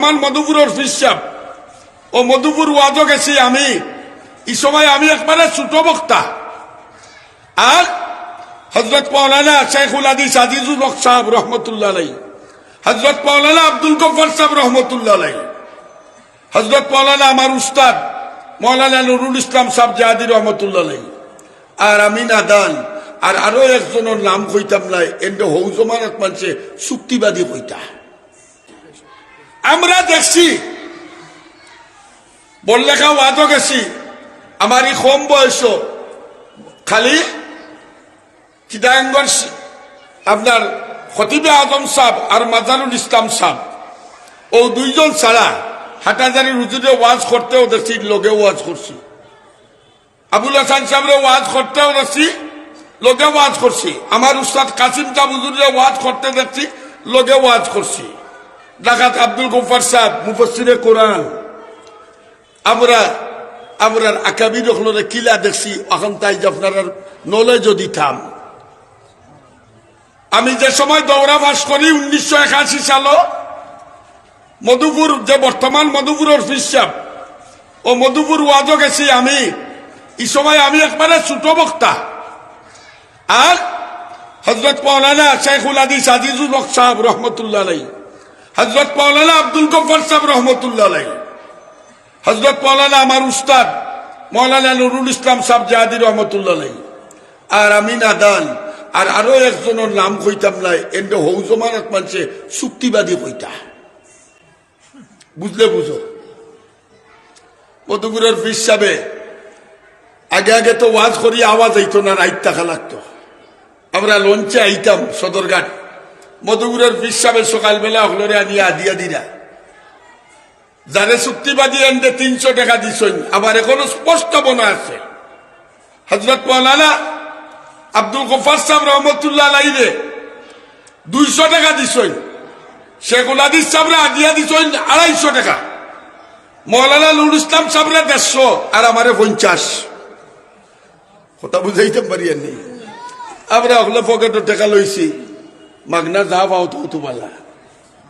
আমার মধুপুরের ফিসাব ও মধুপুর ওয়াজও গেছি আমি। এই সময় আমি একবারে ছোট বক্তা। আর হজরত মৌলানা শেখুল আদিস আজিজুল হক সাহেব রহমতুল্লাহ হজরত মৌলানা আব্দুল গফর সাহেব রহমতুল্লাহ হজরত মৌলানা আমার উস্তাদ মৌলানা নুরুল ইসলাম সাহেব জাহাদি রহমতুল্লাহ আর আমি নাদান আর আরও একজনের নাম কইতাম নাই এন্ড হৌজমান এক মানুষে চুক্তিবাদী কইতা। আমরা দেখছি, বললেখা ওয়াদও গেছি আমার এই কম বয়স খালি চিদাঙ্গর আপনার খতিবে আজম সাহ আর মাজারুল ইসলাম সাহ ও দুইজন ছাড়া হাটাজারি রুজুরে ওয়াজ করতেও দেখছি, লোকে ওয়াজ করছি। আবুল হাসান সাহেবের ওয়াজ করতেও দেখছি, লোকে ওয়াজ করছি। আমার উস্তাদ কাসিম সাহ তাবুজুরে ওয়াজ করতে দেখছি, লোকে ওয়াজ করছি। ডাকাত আব্দুল গফার সাহেব মুফসিরে কোরআন। আমরা আমরা আকাবির হলরে কিলা দেখছি, এখন তাই যে আপনার নলেজ দিতাম। আমি যে সময় দৌড়া বাস করি উনিশশো একাশি সালও মধুপুর, যে বর্তমান মধুপুরের ফিসাব ও মধুপুর ওয়াজও গেছি আমি। এই সময় আমি একবারে ছোট বক্তা। আর হজরত মৌলানা শেখুল আদিস আজিজুল হক সাহেব রহমতুল্লাহ হজরত মৌলানা আব্দুল গফর সাহেব রহমতুল্লাহ হজরত মৌলানা আমার উস্তাদ মৌলানা নুরুল ইসলাম সাহেব জাহাদি রহমতুল্লাহ আর আমি নাদান আর আরও একজনের নাম কইতাম নাই এন্ড হৌজমান মানুষে চুক্তিবাদী কইতা। বুঝলে বুঝো? মধুগুরের সাবে আগে আগে তো ওয়াজ করি আওয়াজ আইতো না, রাইত টাকা লাগতো। আমরা লঞ্চে আইতাম সদরঘাট। মধুগুরের সাবে সকালবেলা হলরে আনিয়া দিয়া দিরা যারে চুক্তিবাদী এনতে তিনশো টাকা দিছই আবার এখনও স্পষ্ট মনে আছে। হজরত মৌলানা আব্দুল গফার সাহেব রহমতুল্লাহ দুইশো টাকা দিছই শেখুল আদিস সাহেবরা দিয়া দিছই আড়াইশো টাকা। মৌলানা নুরুল ইসলাম সাহেবরা দেড়শো আর আমারে পঞ্চাশ। কথা বুঝাইতে পারি আমরা ওগুলো পকেটে টাকা লইছি। পাও তো তোমালা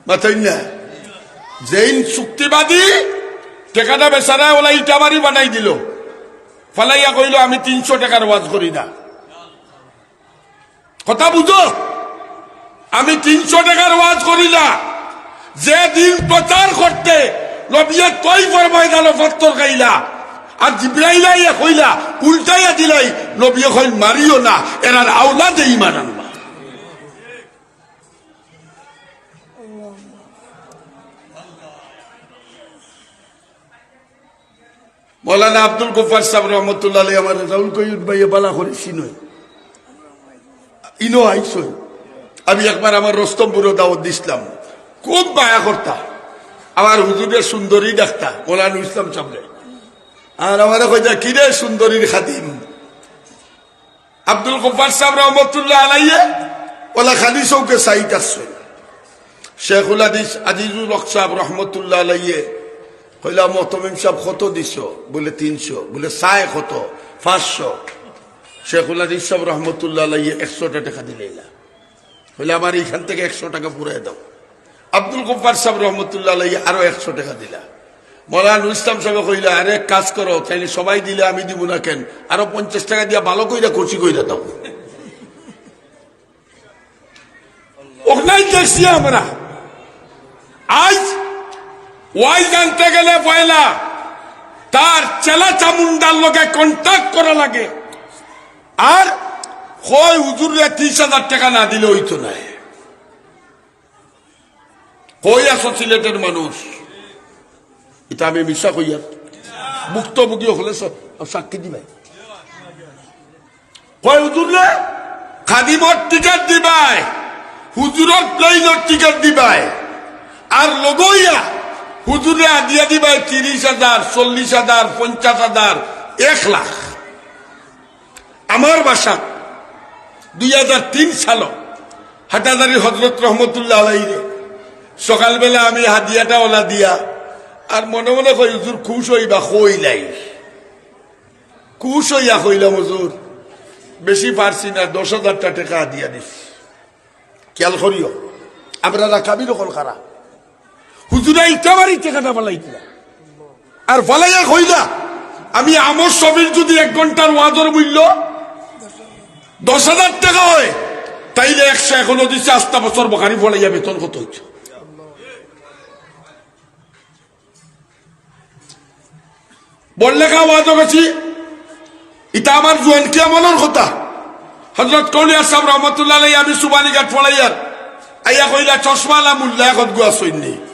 মাথাই না। যেইন চুক্তিবাদী, টেকাটা বেচারা ওলা ইটাবাড়ি বানাই দিল। ফালাইয়া কইল, আমি তিনশো টাকার ওয়াজ করি না। কথা বুঝো আমি তিনশো টাকার ওয়াজ করি না। যে দিন প্রচার করতে, নবিয়ে তৈ ফরমাই গেল ফত্তর খাইলা আর জিব্রাইলা ইয়া কইলা, উল্টাইয়া দিলাই, নবিয়ে কইল মারিও না। এরার আওলা দেই মানান মৌলানা আব্দুল গফার সাহেব রহমতুল্লাহ আমার রাহুল কইউদ ভাইয়ে বালা করে সিনই ইনো আইসই। আমি একবার আমার রস্তমপুরে দাওয়াত দিছিলাম। খুব মায়া করতা। আমার হুজুরের সুন্দরী ডাক্তা মৌলানা ইসলাম সামনে আর আমার কইতা কিরে সুন্দরীর খাদিম? আব্দুল গফার সাহেব রহমতুল্লাহ আলাইয়ে ওলা খালি চৌকে সাইট আসছে শেখুল আদিস আজিজুল হক সাহেব রহমতুল্লাহ আলাইয়ে কইলা মতমিম সাহেব কত দিছ? বলে তিনশো। বলে সায় কত? পাঁচশো। শেখুল আদিস সাহেব রহমতুল্লাহ একশোটা টাকা দিলে কইলে, আমার এইখান থেকে একশো টাকা পুরাই দাও। আব্দুল গফার সাহেব রহমতুল্লাহ আরও একশো টাকা দিলা। মৌলান ইসলাম সাহেব কইলা, আরে কাজ করো, তাইলে সবাই দিলে আমি দিব না কেন? আরও পঞ্চাশ টাকা দিয়া ভালো কইরা করছি কইরা দাও। ওখানেই আমরা। আজ ওয়াই জানতে গেলে পয়লা, তার চেলা চামুন্ডার লোকে কন্ট্যাক্ট করা লাগে। আর হয় হুজুরে, ত্রিশ হাজার টাকা না দিলে হইতো না কই আছো সিলেটের মানুষ? এটা আমি মিশা কইয়া মুক্তভোগী হলে সাক্ষী দিবাই। কয়, হুজুরে খাদিমর টিকেট দিবাই হুজুরর প্লেইনর টিকেট দিবাই, আর লগইয়া হুজুরে দিয়া দিবাই তিরিশ হাজার, চল্লিশ হাজার, পঞ্চাশ হাজার, এক লাখ। আমার বাসা দুই হাজার তিন সাল, হাটাদারি হজরত রহমতুল্লাহ আলাইরে সকালবেলা আমি হাদিয়াটা ওলা দিয়া, আর মনে মনে কই, হুজুর, খুশ হইবা? কইলাই খুশ হইয়া কইলাম, হুজুর, বেশি পারছি না, দশ হাজারটা টাকা দিয়া দিস খেয়াল করিও আমরা কাবির কল খারা হুজুরা ইটা পালাইতে আর আমি আমর সবির যদি এক ঘণ্টার ওয়াজর মূল্য দশ হাজার টাকা হয়, তাইলে একশো এখনও দিচ্ছে আস্তা বছর বখারি ফলাইয়া বেতন কত আমলের কথা। আমি সুবানি আইয়া চশমা মূল্য এখন গুয়া সৈন্যে।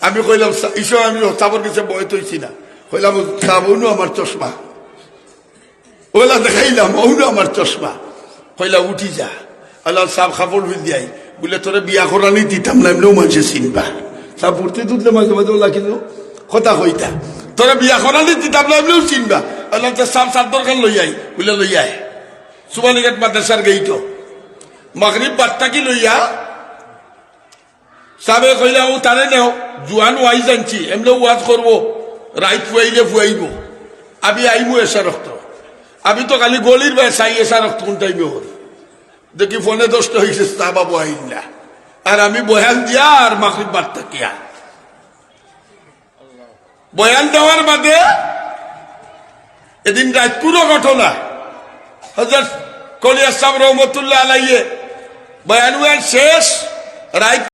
আমি কইলাম ইসব আমি সাবর কাছে বয় তৈছি না। কইলাম সাবনু আমার চশমা। ওলা দেখাইলাম ওনু আমার চশমা। কইলা উঠি যা। আল্লাহ সাহেব খাপড় হয়ে দিয়াই বলে, তোরে বিয়া করানি দিতাম না, এমনিও মানুষে চিনবা। সাহেব পড়তে তুলতে মাঝে মাঝে ওলা কিন্তু কথা কইতা। তোরে বিয়া করানি দিতাম না, এমনিও চিনবা। আল্লাহ সাহেব সার দরকার লইয়াই বলে লইয়াই সুবানিঘাট মাদ্রাসার গেইটো। মাগরিব বার্তা কি লইয়া সাবে কইলা ও তারে নেও জুয়ান ওয়াই জানছি এমনি ওয়াজ করব রাইত ফুয়াইলে ফুয়াইব আমি আইমু এসা রক্ত আমি তো খালি গলির বে চাই এসা রক্ত কোন টাইমে হল দেখি ফোনে দোষ্ট হয়েছে তা বাবু আইন না আর আমি বয়ান দিয়া আর মাগরিব বার্তা কিয়া বয়ান দেওয়ার বাদে এদিন রাত পুরো ঘটনা হজরত কলিয়া সাহেব রহমতুল্লাহ আলাইয়ে বয়ান শেষ রাইত